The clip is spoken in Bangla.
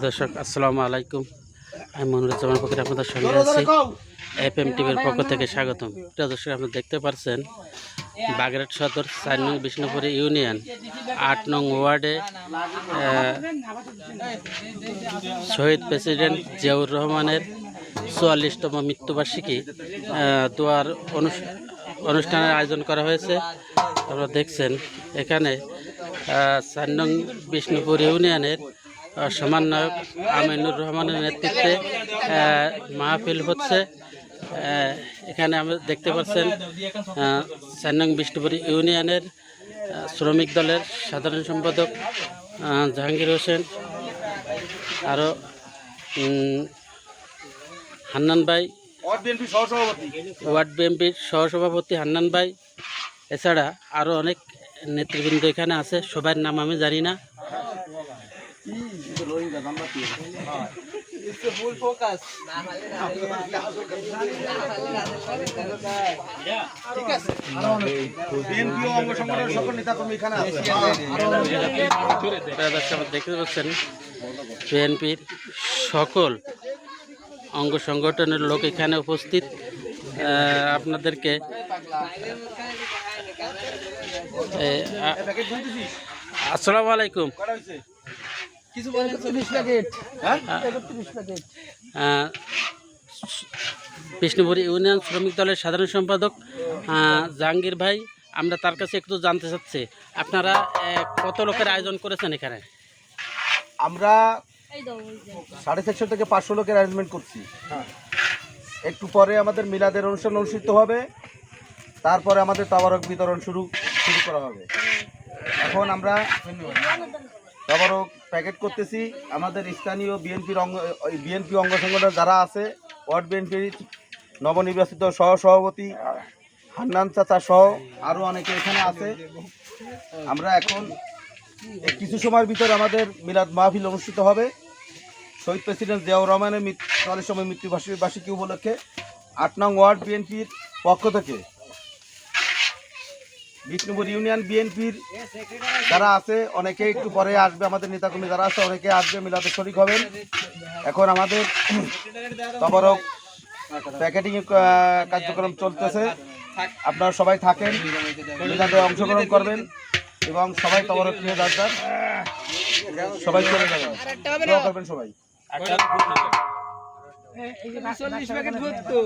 দর্শক আসসালামু আলাইকুম। আমি মনিরুজ্জামান ফকির আপনাদের সঙ্গে আছি। এফ এম টিভির পক্ষ থেকে স্বাগতম। প্রিয় দর্শক আপনারা দেখতে পাচ্ছেন বাগেরহাট সদর চার নং বিষ্ণুপুরি ইউনিয়ন আট নং ওয়ার্ডে শহীদ প্রেসিডেন্ট জিয়াউর রহমানের চুয়াল্লিশতম মৃত্যুবার্ষিকী দোয়ার অনুষ- অনুষ্ঠানের আয়োজন করা হয়েছে। আপনারা দেখছেন এখানে চার নং বিষ্ণুপুর ইউনিয়নের সমন্বয়ক আমিনুর রহমানের নেতৃত্বে মাহফিল হচ্ছে। এখানে আমরা দেখতে পাচ্ছেন আহ, চার নং বিষ্ণুপুর ইউনিয়নের শ্রমিক দলের সাধারণ সম্পাদক জাহাঙ্গীর হোসেন আরও হান্নান ভাই ওয়ার্ড বিএমপির সহসভাপতি। হান্নান ভাই এছাড়া আরও অনেক নেতৃবৃন্দ এখানে আছে সবার নাম আমি জানি না। দেখতে পাচ্ছেন বিএনপির সকল অঙ্গ সংগঠনের লোক এখানে উপস্থিত। আপনাদেরকে আসসালামু আলাইকুম। প্যাকেট। হ্যাঁ? প্যাকেট। বিষ্ণুপুর ইউনিয়ন শ্রমিক দলের সাধারণ সম্পাদক জাহাঙ্গীর ভাই আমরা তার কাছে একটু জানতে চাচ্ছি আপনারা কত লোকের আয়োজন করেছেন এখানে? আমরা সাড়ে চারশো থেকে পাঁচশো লোকের অ্যারেঞ্জমেন্ট করছি। একটু পরে আমাদের মিলাদের অনুষ্ঠান অনুষ্ঠিত হবে তারপরে আমাদের তাবারক বিতরণ শুরু শুরু করা হবে। এখন আমরা তাবারক প্যাকেট করতেছি। আমাদের স্থানীয় বিএনপির অঙ্গ বিএনপি অঙ্গ সংগঠন যারা আছে, ওয়ার্ড বিএনপির নবনির্বাচিত সহ সভাপতি হান্নান চাচা সহ আরও অনেকে এখানে আছে। আমরা এখন কিছু সময়ের ভিতরে আমাদের মিলাদ মাহফিল অনুষ্ঠিত হবে। শহীদ প্রেসিডেন্ট জিয়াউর রহমানের চল্লিশ সময় মৃত্যুবার্ষিকী বার্ষিকী উপলক্ষে আট নং ওয়ার্ড বিএনপির পক্ষ থেকে বিষ্ণুপুর ইউনিয়ন বিএনপির যারা আছে অনেকে একটু পরে আসবে আমাদের নেতাকর্মী যারা আছে অনেকে আসবে মিলাদের শরিক হবেন। এখন আমাদের তবরক প্যাকেটিং কার্যক্রম চলতেছে। আপনারা সবাই থাকেন মিলাদে অংশগ্রহণ করবেন এবং সবাই তবরক নিয়ে যাচ্ছেন সবাই চলে যাবেন। করবেন সবাই। ভর্তি।